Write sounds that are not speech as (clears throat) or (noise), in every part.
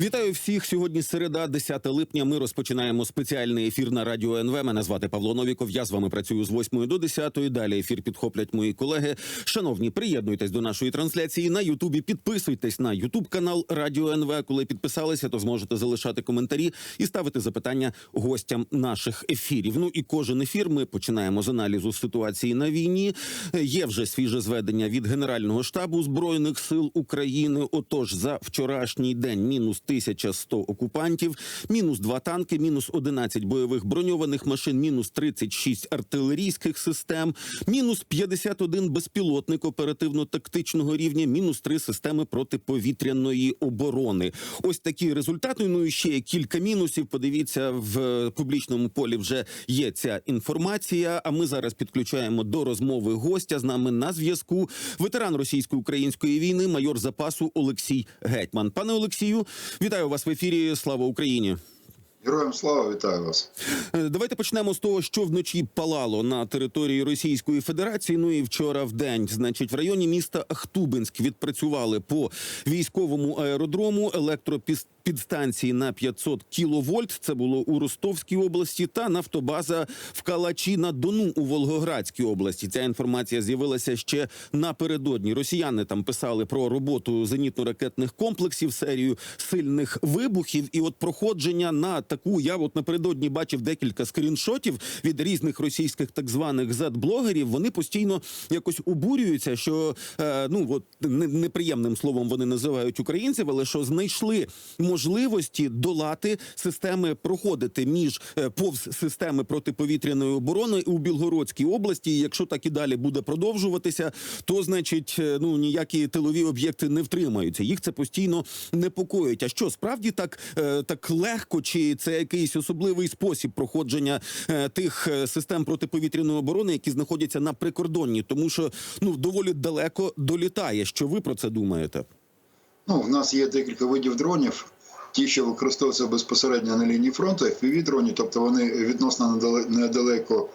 Вітаю всіх. Сьогодні середа, 10 липня. Ми розпочинаємо спеціальний ефір на радіо НВ. Мене звати Павло Новіков. Я з вами працюю з 8 до 10. Далі ефір підхоплять мої колеги. Шановні, приєднуйтесь до нашої трансляції на Ютубі. Підписуйтесь на Ютуб канал Радіо НВ. Коли підписалися, то зможете залишати коментарі і ставити запитання гостям наших ефірів. Ну і кожен ефір ми починаємо з аналізу ситуації на війні. Є вже свіже зведення від Генерального штабу збройних сил України. Отож, за вчорашній день мінус 1100 окупантів, мінус 2 танки, мінус 11 бойових броньованих машин, мінус 36 артилерійських систем, мінус 51 безпілотник оперативно-тактичного рівня, мінус 3 системи протиповітряної оборони. Ось такі результати. Ну і ще кілька мінусів. Подивіться в публічному полі. Вже є ця інформація. А ми зараз підключаємо до розмови гостя з нами на зв'язку. Ветеран російсько-української війни, майор запасу Олексій Гетьман. Пане Олексію, вітаю вас в ефірі. Слава Україні. Героям слава, вітаю вас. Е, Давайте почнемо з того, що вночі палало на території Російської Федерації. Ну і вчора в день, значить, в районі міста Ахтубинськ відпрацювали по військовому аеродрому електропідстанції на 500 кіловольт. Це було у Ростовській області та нафтобаза в Калачі на Дону у Волгоградській області. Ця інформація з'явилася ще напередодні. Росіяни там писали про роботу зенітно-ракетних комплексів, серію сильних вибухів, і от проходження на таку. Я от напередодні бачив декілька скріншотів від різних російських так званих зет-блогерів. Вони постійно якось обурюються, що е, ну от не- неприємним словом вони називають українців, але що знайшли можливості долати системи проходити між е, повз системи протиповітряної оборони у Білгородській області. І якщо так і далі буде продовжуватися, то значить е, ну ніякі тилові об'єкти не втримаються. Їх це постійно непокоїть. А що справді так, е, так легко, чи це якийсь особливий спосіб проходження тих систем протиповітряної оборони, які знаходяться на прикордонні, тому що ну доволі далеко долітає. Що ви про це думаєте? Ну, в нас є декілька видів дронів. Ті, що використовуються безпосередньо на лінії фронту, fpv дроні, тобто вони відносно недалеко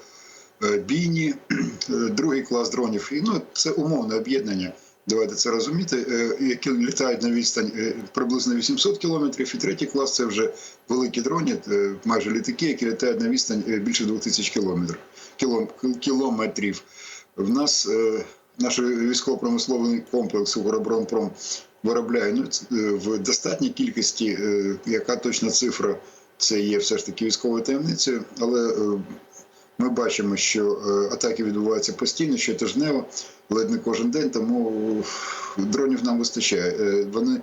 е, бійні. (clears throat) Е, Другий клас дронів, і ну це умовне об'єднання. Давайте це розуміти, е, які літають на відстань приблизно 800 кілометрів. І третій клас це вже великі дроні, майже літаки, які літають на відстань більше 2000 кілометрів. кілометрів. В нас наш військово-промисловий комплекс «Укроборонпром» виробляє ну, е, в достатній кількості, е, яка точна цифра, це є все ж таки військовою таємницею, але е, ми бачимо, що атаки відбуваються постійно, щотижнево, ледь не кожен день, тому дронів нам вистачає. Вони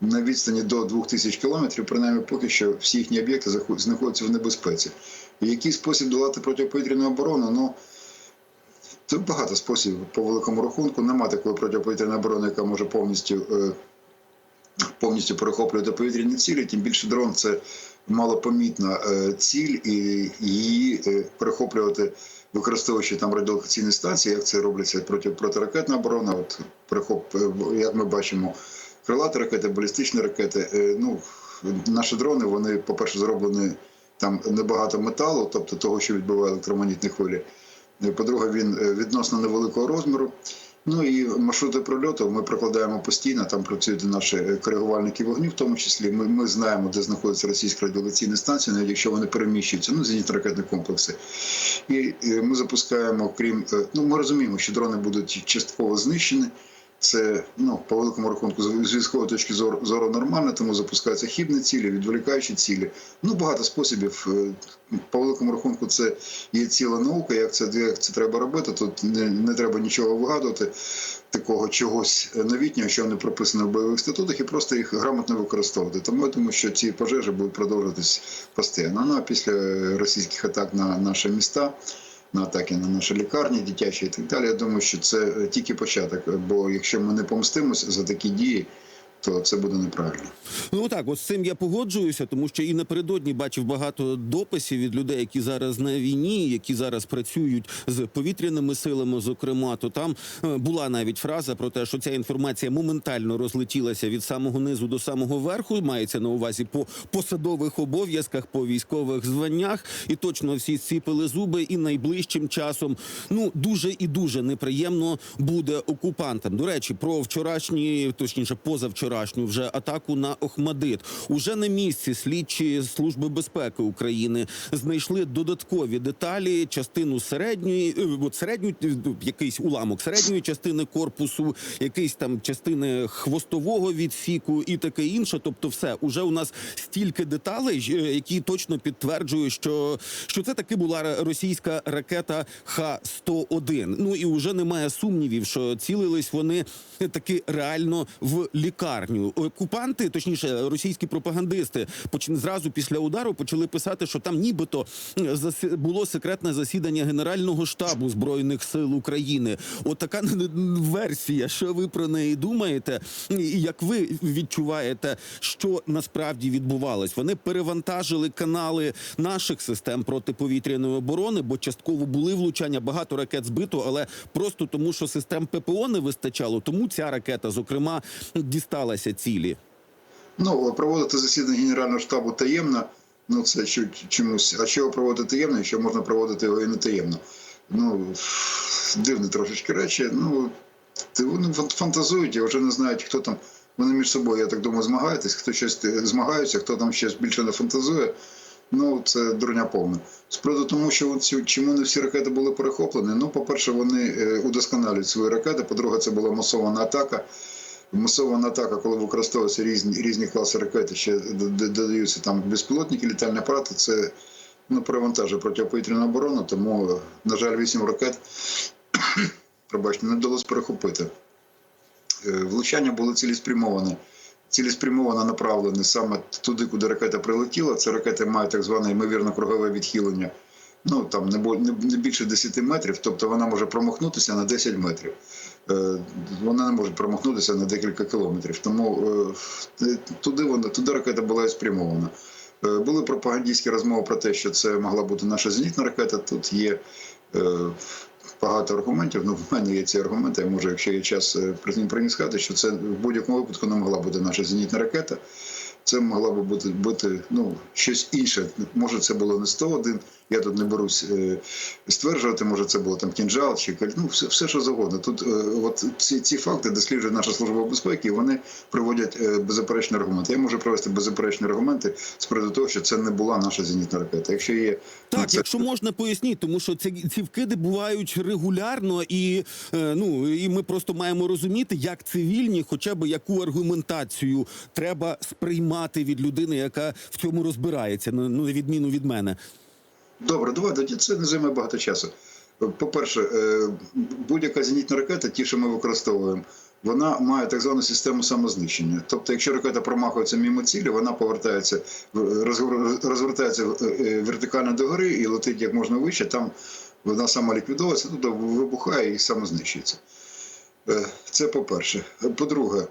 на відстані до 2000 кілометрів, принаймні поки що всі їхні об'єкти знаходяться в небезпеці. В який спосіб долати протиповітряну оборону? Ну, це багато способів по великому рахунку. Нема такої протиповітряної оборони, яка може повністю, е, повністю перехоплювати повітряні цілі. Тим більше дрон це малопомітна е, ціль, і її е, перехоплювати, використовуючи там радіолокаційні станції, як це робиться проти протиракетна оборона. От перехоп, як ми бачимо, крилаті ракети, балістичні ракети. Ну, наші дрони, вони, по-перше, зроблені там небагато металу, тобто того, що відбуває електромагнітні хвилі. Е, По-друге, він е, відносно невеликого розміру. Ну і маршрути прольоту ми прокладаємо постійно. Там працюють наші е, коригувальники вогню, в тому числі. Ми, ми знаємо, де знаходяться російські радіолаційні станції, навіть якщо вони переміщуються, ну зенітно-ракетні комплекси. І ми запускаємо, крім ну ми розуміємо, що дрони будуть частково знищені. Це ну по великому рахунку з військової точки зору, зору нормально, тому запускаються хібні цілі, відволікаючі цілі. Ну багато способів. Е, По великому рахунку, це є ціла наука. Як це як це треба робити? Тут не, не треба нічого вигадувати, такого чогось новітнього, що не прописано в бойових статутах, і просто їх грамотно використовувати. Тому я думаю, що ці пожежі будуть продовжуватись постійно. Ну а після російських атак на наші міста на атаки на наші лікарні, дитячі і так далі. Я думаю, що це е, тільки початок. Бо якщо ми не помстимося за такі дії, то це буде неправильно. Ну так, от з цим я погоджуюся, тому що і напередодні бачив багато дописів від людей, які зараз на війні, які зараз працюють з повітряними силами. Зокрема, то там е, була навіть фраза про те, що ця інформація моментально розлетілася від самого низу до самого верху. Мається на увазі по посадових обов'язках, по військових званнях, і точно всі зціпили зуби. І найближчим часом ну дуже і дуже неприємно буде окупантам. До речі, про вчорашні, точніше, позавчорашню вже атаку на Охмадит. Уже на місці слідчі служби безпеки України знайшли додаткові деталі, частину середньої, е, середню, е, якийсь уламок середньої частини корпусу, якийсь там частини хвостового відсіку і таке інше. Тобто, все уже у нас стільки деталей, е, які точно підтверджують, що, що це таки була російська ракета Х-101. Ну і вже немає сумнівів, що цілились вони таки реально в лікарню. Окупанти, точніше, російські пропагандисти, зразу після удару почали писати, що там нібито було секретне засідання Генерального штабу збройних сил України. От така н- н- версія. Що ви про неї думаєте? І як ви відчуваєте, що насправді відбувалось? Вони перевантажили канали наших систем протиповітряної оборони, бо частково були влучання, багато ракет збито, але просто тому, що систем ППО не вистачало, тому ця ракета, зокрема, дісталася цілі. Ну, проводити засідання Генерального штабу таємно, ну це що чомусь. А чого проводити таємно, якщо можна проводити його і не таємно? Ну, дивні трошечки речі. Ну, вони фантазують і вже не знають, хто там. Вони між собою, я так думаю, змагаються, хто щось е, змагаються, хто там щось більше не фантазує. Ну, це дурня повна. З приводу тому, що чому не всі ракети були перехоплені. Ну, по-перше, вони е, удосконалюють свої ракети. По-друге, це була масована атака. Масована атака, коли використовуються різні різні класи ракет, ще додаються там безпілотники, літальні апарати. Це ну, перевантажує протиповітряну оборону, тому, на жаль, вісім ракет (coughs) пробачте, не вдалося перехопити. Е, Влучання були цілеспрямовані. Цілеспрямовано направлені саме туди, куди ракета прилетіла. Це ракети мають так зване ймовірно кругове відхилення. Ну там не більше 10 метрів, тобто вона може промахнутися на 10 метрів. Е, Вона не може промахнутися на декілька кілометрів. Тому е, туди вона туди ракета була і спрямована. Е, Були пропагандистські розмови про те, що це могла бути наша зенітна ракета. Тут є багато аргументів. Ну, в мене є ці аргументи. Я можу, якщо є час, про них сказати, що це в будь-якому випадку не могла бути наша зенітна ракета. Це могла би бути, бути ну, щось інше. Може, це було не 101, я тут не берусь е, стверджувати, може, це було там кінжал чи каль- ну, все, все що завгодно. Тут е, от ці, ці факти досліджує наша служба безпеки, і вони приводять е, беззаперечні аргументи. Я можу привести беззаперечні аргументи з приводу того, що це не була наша зенітна ракета. Якщо є ну, Так, це- якщо можна поясніть, тому що ці, ці вкиди бувають регулярно, і е, ну і ми просто маємо розуміти, як цивільні, хоча б яку аргументацію треба сприймати від людини, яка в цьому розбирається, ну на відміну від мене. Добре, давай тоді це не займе багато часу. По-перше, е, будь-яка зенітна ракета, ті, що ми використовуємо, вона має так звану систему самознищення. Тобто, якщо ракета промахується мимо цілі, вона повертається, розвертається е, е, вертикально догори і летить як можна вище, там вона сама ліквідовується, туди вибухає і самознищується. Це по-перше. По-друге,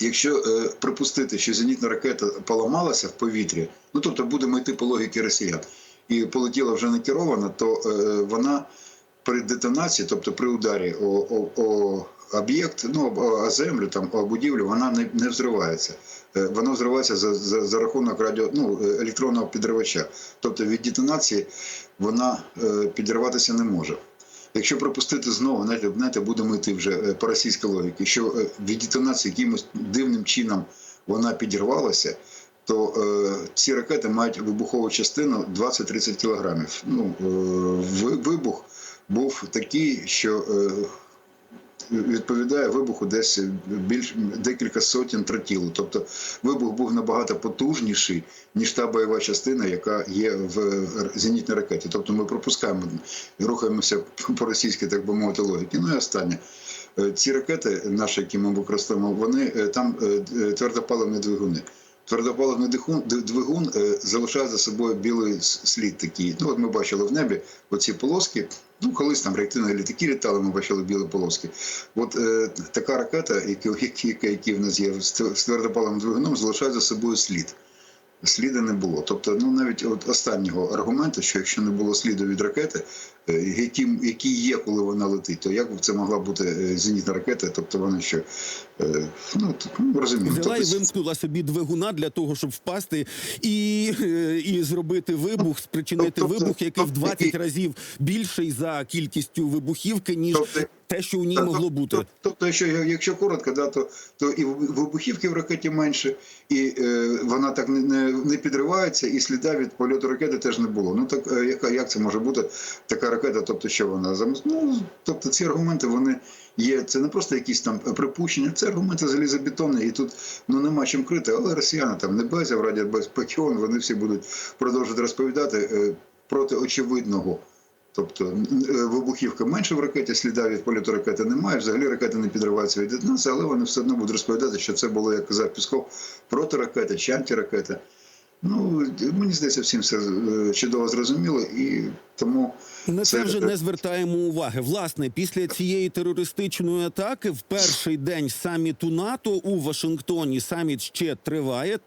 якщо е, припустити, що зенітна ракета поламалася в повітрі, ну тобто будемо йти по логіки росіян, і полетіла вже не керована, то е, вона при детонації, тобто при ударі о, о, о об'єкт, ну об- о землю, там о будівлю, вона не, не взривається. Е, Вона взривається за, за, за рахунок радіо, ну, е, електронного підривача. Тобто від детонації вона е, підірватися не може. Якщо припустити знову, знаєте, будемо йти вже е, по російській логіці, що е, від детонації якимось дивним чином вона підірвалася, то е, ці ракети мають вибухову частину 20-30 кілограмів. Ну, е, вибух був такий, що е, відповідає вибуху десь більш декілька сотень тротілу. Тобто вибух був набагато потужніший, ніж та бойова частина, яка є в зенітній ракеті. Тобто ми пропускаємо і рухаємося по російській, так би мовити, логіки. Ну і останнє. Е, Ці ракети, наші, які ми використовуємо, вони е, там е, е, твердопаливні двигуни. Твердопаливний двигун, е, залишає за собою білий слід такий. Ну, от ми бачили в небі оці полоски. Ну, колись там реактивні літаки літали, ми бачили білі полоски. От е, така ракета, яка, які в нас є з твердопаливним двигуном, залишає за собою слід. Сліда не було. Тобто, ну навіть от останнього аргументу, що якщо не було сліду від ракети, е, які, які є, коли вона летить, то як б це могла бути е, зенітна ракета? Тобто вона що е, ну, ну розуміємо. Взяла і Тобто, вимкнула собі двигуна для того, щоб впасти і, і зробити вибух, спричинити Тобто- вибух, який в тобто 20 який- разів більший за кількістю вибухівки, ніж Тобто- те, що у ній Тобто- могло бути. Тобто, тобто, якщо, якщо коротко, да, то, то і вибухівки в ракеті менше, і е, вона так не, не, не підривається, і сліда від польоту ракети теж не було. Ну так е, яка як це може бути така ракета? Тобто, що вона замість? Ну тобто ці аргументи вони є. Це не просто якісь там припущення, це аргументи залізобетонні, і тут ну нема чим крити. Але росіяни там не безя в Раді вони всі будуть продовжувати розповідати е, проти очевидного. Тобто е, вибухівка менше в ракеті, сліда від польоту ракети немає. Взагалі ракета не підривається від детонації, але вони все одно будуть розповідати, що це було, як казав Пісков, протиракети чи антиракети. Ну мені здається, всім все е, чудово зрозуміло, і тому На це вже не звертаємо уваги. Власне, після цієї терористичної атаки, в перший день саміту НАТО у Вашингтоні саміт ще триває.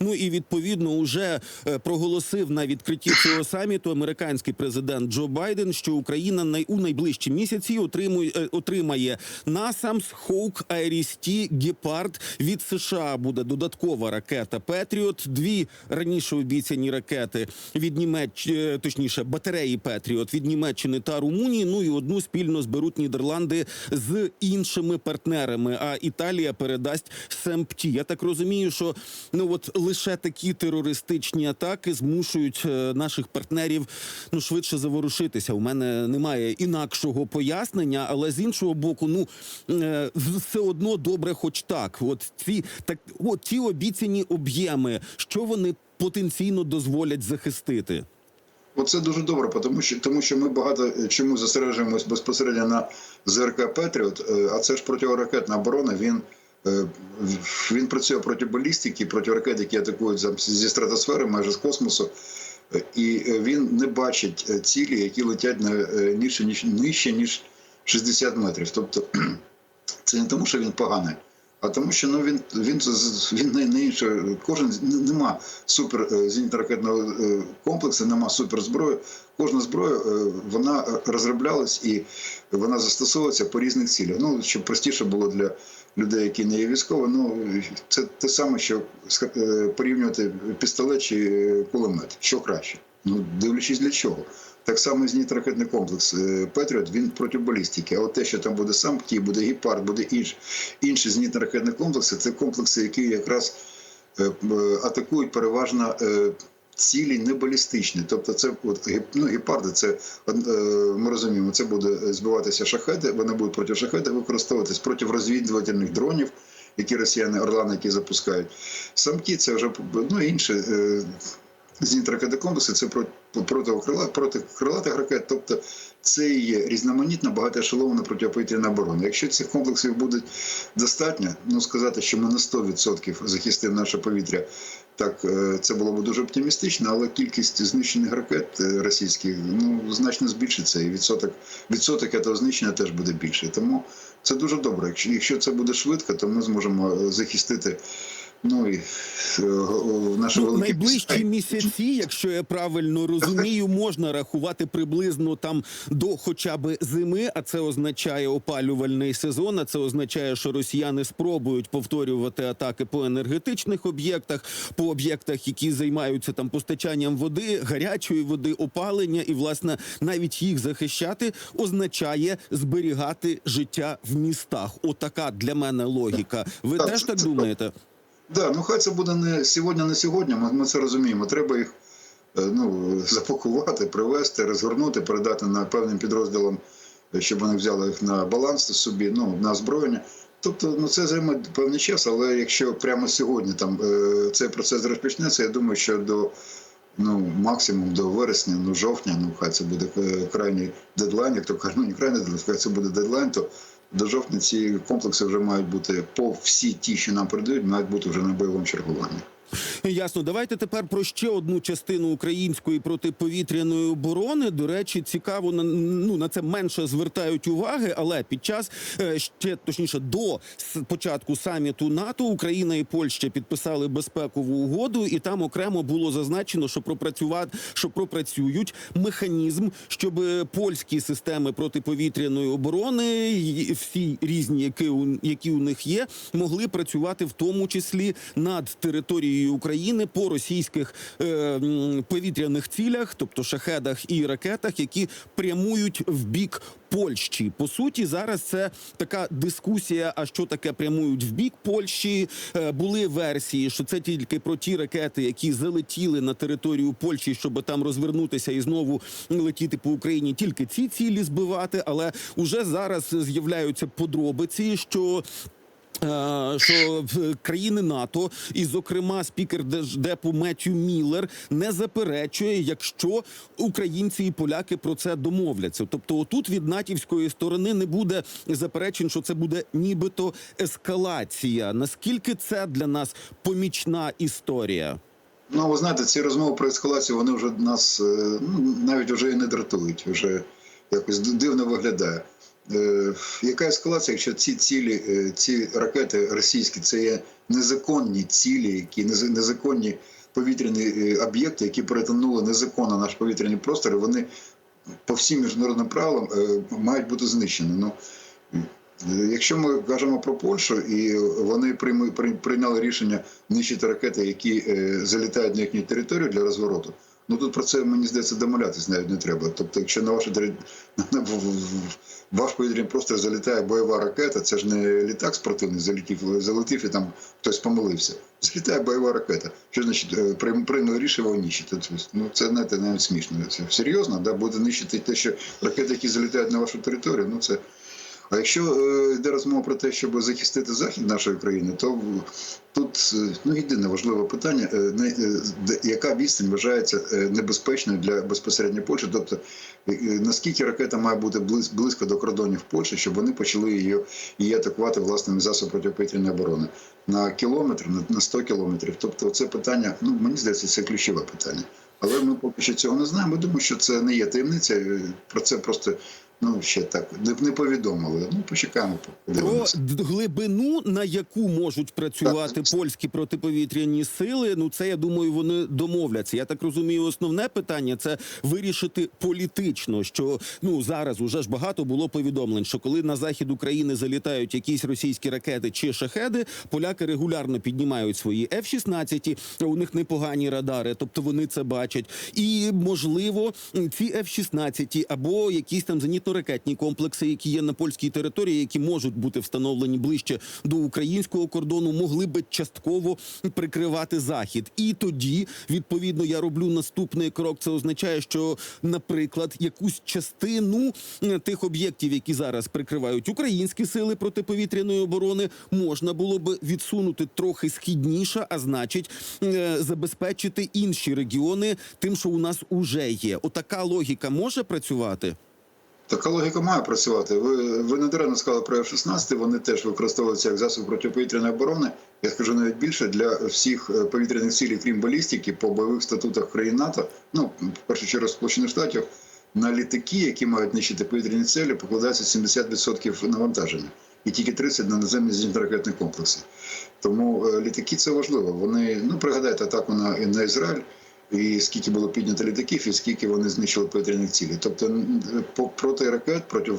Ну і відповідно уже е, проголосив на відкритті цього саміту американський президент Джо Байден, що Україна у найближчі місяці отримує е, отримає NASAMS, Хоук, Айрісті, Гепард від США. Буде додаткова ракета Петріот. Дві раніше обіцяні ракети від Німеччини, точніше, батареї Петріот від Німеччини та Румунії. Ну і одну спільно зберуть Нідерланди з іншими партнерами. А Італія передасть СМПТ. Я так розумію, що ну от лише такі терористичні атаки змушують е, наших партнерів ну швидше заворушитися. У мене немає інакшого пояснення, але з іншого боку, ну е, все одно добре, хоч так. От ці так, от ті обіцяні об'єми, що вони потенційно дозволять захистити. Оце дуже добре, тому що тому що ми багато е, чому зосереджуємось безпосередньо на ЗРК Петріот, е, а це ж противоракетна оборона. Він е, він працює проти балістики, проти ракет, які атакують зі стратосфери, майже з космосу. І він не бачить цілі, які летять на нижче ніж нижче ніж 60 метрів. Тобто (clears throat) це не тому, що він поганий, а тому, що ну він він він не, не інше. Кожен нема супер е, зенітно-ракетного е, комплексу, нема суперзброї. Кожна зброя е, вона розроблялась і вона застосовується по різних цілях. Ну щоб простіше було для людей, які не є військові. Ну це те саме, що порівнювати пістолет чи кулемет. Що краще? Ну дивлячись для чого. Так само зенітно-ракетний комплекс е, Петріот, він проти балістики. А от те, що там буде сам ті, буде гепард, буде інш, інші зенітно-ракетні комплекси, це комплекси, які якраз е, е, атакують переважно цілі не балістичні. Тобто, це от ну, гепарди, це ми розуміємо, це буде збиватися шахеди, вони будуть проти шахеди використовуватись проти розвідувальних дронів. Які росіяни орлани, які запускають самки, це вже ну інші комплекси, це проти проти крилатих ракет. Тобто це є різноманітна багатоешелована протиповітряна оборона. Якщо цих комплексів буде достатньо, ну сказати, що ми на 100% захистимо наше повітря. Так, е, це було б дуже оптимістично, але кількість знищених ракет е, російських ну значно збільшиться, і відсоток відсоток цього знищення теж буде більше. Тому це дуже добре. Якщо, якщо це буде швидко, то ми зможемо е, захистити ну і е, наше Ну, велике найближчі місяці, якщо я правильно розумію, можна рахувати приблизно там до хоча б зими, а це означає опалювальний сезон. А це означає, що росіяни спробують повторювати атаки по енергетичних об'єктах, по об'єктах, які займаються там постачанням води, гарячої води, опалення, і власне навіть їх захищати означає зберігати життя в містах. Отака для мене логіка. Ви Так, теж так думаєте? Да, ну хай це буде не сьогодні, не сьогодні. Ми, ми це розуміємо. Треба їх е, ну, запакувати, привезти, розгорнути, передати на певним підрозділам, е, щоб вони взяли їх на баланс собі, ну на озброєння. Тобто, ну це займе певний час, але якщо прямо сьогодні там е, цей процес розпочнеться, я думаю, що до ну максимум до вересня, ну жовтня, ну хай це буде крайній дедлайн, як то кажуть, ну не крайній дедлайн, хай це буде дедлайн, то до жовтня ці комплекси вже мають бути по всі ті, що нам передають, мають бути вже на бойовому чергуванні. Ясно. Давайте тепер про ще одну частину української протиповітряної оборони. До речі, цікаво на ну на це менше звертають уваги, але під час е, ще точніше до початку саміту НАТО Україна і Польща підписали безпекову угоду, і там окремо було зазначено, що пропрацювати, що пропрацюють механізм, щоб польські системи протиповітряної оборони, всі різні, які у, які у них є, могли працювати в тому числі над територією України по російських е, повітряних цілях, тобто шахедах і ракетах, які прямують в бік Польщі. По суті, зараз це така дискусія. А що таке прямують в бік Польщі? Е, були версії, що це тільки про ті ракети, які залетіли на територію Польщі, щоб там розвернутися і знову летіти по Україні. Тільки ці цілі збивати, але уже зараз з'являються подробиці, що. Е, Що країни НАТО, і зокрема спікер Держдепу Меттю Міллер не заперечує, якщо українці і поляки про це домовляться. Тобто, отут від натівської сторони не буде заперечень, що це буде нібито ескалація. Наскільки це для нас помічна історія? Ну, ви знаєте, ці розмови про ескалацію вони вже нас е, ну, навіть вже і не дратують, вже якось дивно виглядає. Е, яка ескалація, якщо ці цілі, е, ці ракети російські, це є незаконні цілі, які нез- незаконні повітряні е, об'єкти, які перетнули незаконно наш повітряний простір, і вони по всім міжнародним правилам мають бути знищені. Ну, Якщо ми кажемо про Польщу, і вони прийняли рішення нищити ракети, які залітають на їхню територію для розвороту, ну тут про це мені здається домовлятись навіть не треба. Тобто, якщо на вашу (laughs) на- ваш повітряний простір залітає бойова ракета, це ж не літак спортивний залетів, залетів і там хтось помилився. Залітає бойова ракета. Що значить е, прийняли рішення нищити? Ну це знаєте, навіть смішно. Це серйозно, да, буде нищити те, що ракети, які залітають на вашу територію, ну це. А якщо е, йде розмова про те, щоб захистити захід нашої країни, то тут е, ну єдине важливе питання: е, яка відстань вважається небезпечною для безпосередньо Польщі? Тобто наскільки ракета має бути близько до кордонів Польщі, щоб вони почали її, її атакувати власними засобами протиповітряної оборони на кілометр, на, на 100 кілометрів. Тобто, це питання, ну мені здається, це ключове питання. Але ми поки що цього не знаємо. Думаємо, що це не є таємниця. Про це просто ну ще так не, не повідомили. Ну почекаємо. Про глибину, на яку можуть працювати Так. польські протиповітряні сили, ну це я думаю, вони домовляться. Я так розумію, основне питання це вирішити політично. Що ну зараз уже ж багато було повідомлень, що коли на захід України залітають якісь російські ракети чи шахеди, поляки регулярно піднімають свої F-16, У них непогані радари, тобто вони це бачать. І можливо, ці F-16 або якісь там зенітно-ракетні комплекси, які є на польській території, які можуть бути встановлені ближче до українського кордону, могли би частково прикривати захід. І тоді, відповідно, я роблю наступний крок. Це означає, що, наприклад, якусь частину е, тих об'єктів, які зараз прикривають українські сили протиповітряної оборони, можна було би відсунути трохи східніше, а значить, е, забезпечити інші регіони тим, що у нас уже є. Отака логіка може працювати. Така логіка має працювати. Ви, ви не даремно сказали про F-16, вони теж використовуються як засоб протиповітряної оборони. Я скажу навіть більше для всіх е, повітряних цілей, крім балістики, по бойових статутах країн НАТО, ну в першу чергу Сполучених Штатів, на літаки, які мають нищити повітряні цілі, покладається 70% навантаження. І тільки 30 на наземні зенітно-ракетні комплекси. Тому е, літаки це важливо. Вони ну пригадайте атаку на, на Ізраїль. І скільки було піднято літаків, і скільки вони знищили повітряних цілей. Тобто проти ракет, проти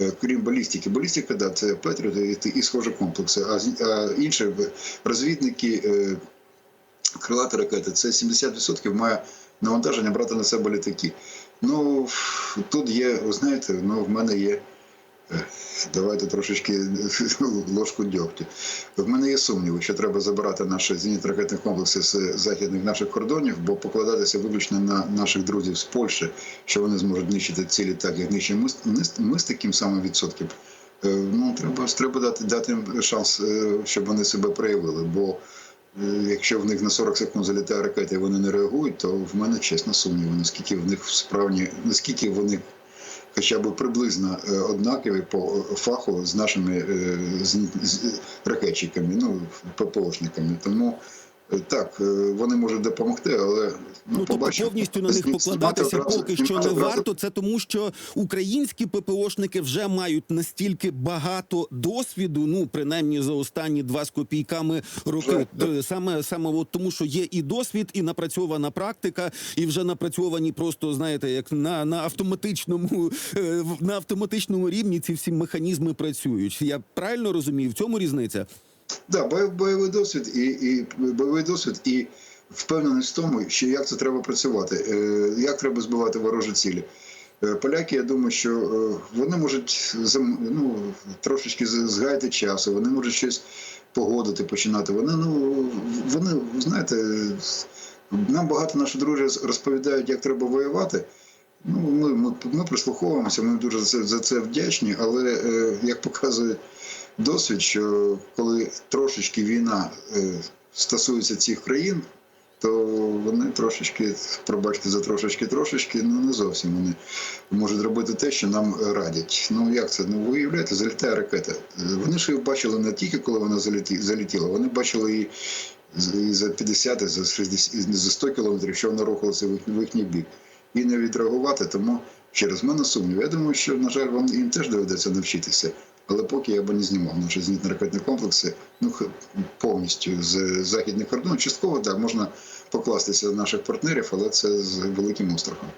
е, крім балістики. Балістика, да, це Петріот і, схожі комплекси. А, інші розвідники, е, крилаті ракети, це 70% має навантаження брати на себе літаки. Ну тут є, ви знаєте, ну в мене є. Давайте трошечки (laughs) ложку дьогтю. В мене є сумніви, що треба забирати наші зенітно-ракетні комплекси з західних наших кордонів, бо покладатися виключно на наших друзів з Польщі, що вони зможуть нищити цілі так, як нищимо ми, ми, ми з таким самим відсотком. Е, Ну треба треба дати дати їм шанс, е, щоб вони себе проявили. Бо е, якщо в них на 40 секунд залітає ракета і вони не реагують, то в мене чесно сумніви, наскільки в них справні, наскільки вони хоча б приблизно е, однакові по фаху з нашими е, ракетчиками, ну ППОшниками. Тому Е, Так, е, вони можуть допомогти, але ну, Ну тобто побачимо. повністю на них покладатися поки що не варто. Це тому, що українські ППОшники вже мають настільки багато досвіду. Ну принаймні за останні два з копійками роки. Вже. Т- Саме саме от тому, що є і досвід, і напрацьована практика, і вже напрацьовані просто знаєте, як на, на автоматичному е, на автоматичному рівні ці всі механізми працюють. Я правильно розумію? В цьому різниця? Да, бойовий досвід і, і бойовий досвід і впевненість в тому, що як це треба працювати, е, як треба збивати ворожі цілі. Е, Поляки, я думаю, що е, вони можуть ну, трошечки згаяти часу, вони можуть щось погодити, починати. Вони, ну, вони, знаєте, нам багато наші друзі розповідають, як треба воювати. Ну, ми, ми, ми прислуховуємося, ми дуже за це, за це вдячні, але як показує досвід, що коли трошечки війна е, стосується цих країн, то вони трошечки, пробачте за трошечки, трошечки, ну не зовсім вони можуть робити те, що нам радять. Ну як це? Ну уявляєте, залітає ракета. Вони ж її бачили не тільки коли вона залетіла, вони бачили її і за 50, і за 60, і за 100 кілометрів, що вона рухалася в їхній бік. І не відреагувати, тому через мене сумнів. Я думаю, що, на жаль, вам їм теж доведеться навчитися. Але поки я би не знімав наші зенітно-ракетні комплекси ну, повністю з західних кордонів. Частково так, можна покластися на наших партнерів, але це з великим острахом.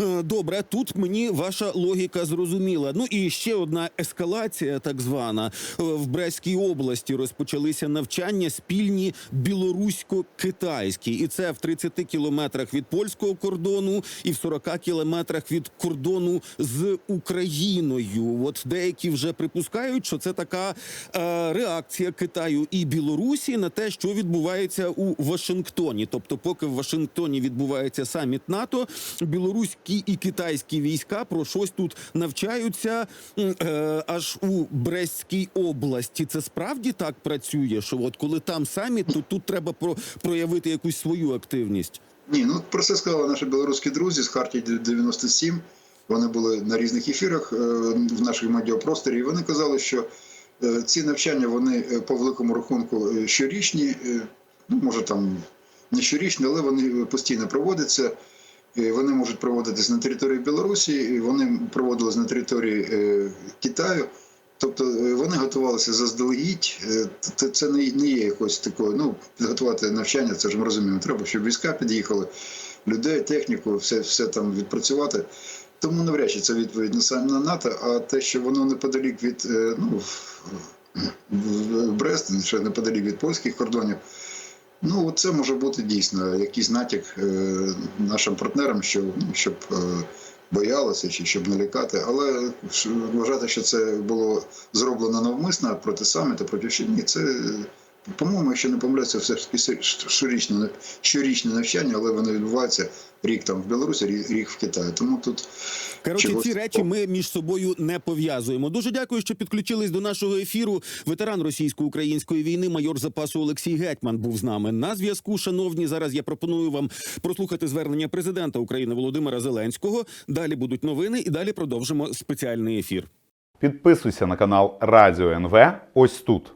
Е, Добре, тут мені ваша логіка зрозуміла. Ну і ще одна ескалація, так звана Е, в Брестській області. Розпочалися навчання спільні білорусько-китайські, і це в 30 кілометрах від польського кордону і в 40 кілометрах від кордону з Україною. От деякі вже припускають, що це така е, реакція Китаю і Білорусі на те, що відбувається у Вашингтоні. Тобто, поки в Вашингтоні відбувається саміт НАТО, білоруські і китайські війська про щось тут навчаються е, аж у Брестській області. Це справді так працює, що от коли там саміт, то тут треба про, проявити якусь свою активність. Ні, ну про це сказали наші білоруські друзі з Хартії 97. Вони були на різних ефірах е, в нашому медіапросторі, і вони казали, що е, ці навчання вони е, по великому рахунку щорічні, ну може там не щорічні, але вони постійно проводяться. Вони можуть проводитись на території Білорусі, вони проводились на території Китаю. Тобто вони готувалися заздалегідь. Це не є якось такою. Ну, підготувати навчання, це ж ми розуміємо. Треба, щоб війська під'їхали, людей, техніку, все, все там відпрацювати. Тому навряд чи це відповідь на сам на НАТО, а те, що воно неподалік від е, ну, Брест, ще неподалік від польських кордонів. Ну, це може бути дійсно якийсь натяк е, нашим партнерам, що, ну, щоб е, боялися чи щоб налякати. Але вважати, що це було зроблено навмисно проти саміта, проти що ні, це. По-моєму, якщо не помиляюся, все ж таки щорічне, щорічне навчання, але воно відбувається рік там в Білорусі, рік- рік в Китаї. Тому тут Коротше, чогось ці речі ми між собою не пов'язуємо. Дуже дякую, що підключились до нашого ефіру. Ветеран російсько-української війни, майор запасу Олексій Гетьман був з нами на зв'язку. Шановні, зараз я пропоную вам прослухати звернення президента України Володимира Зеленського. Далі будуть новини, і далі продовжимо спеціальний ефір. Підписуйся на канал Радіо НВ ось тут.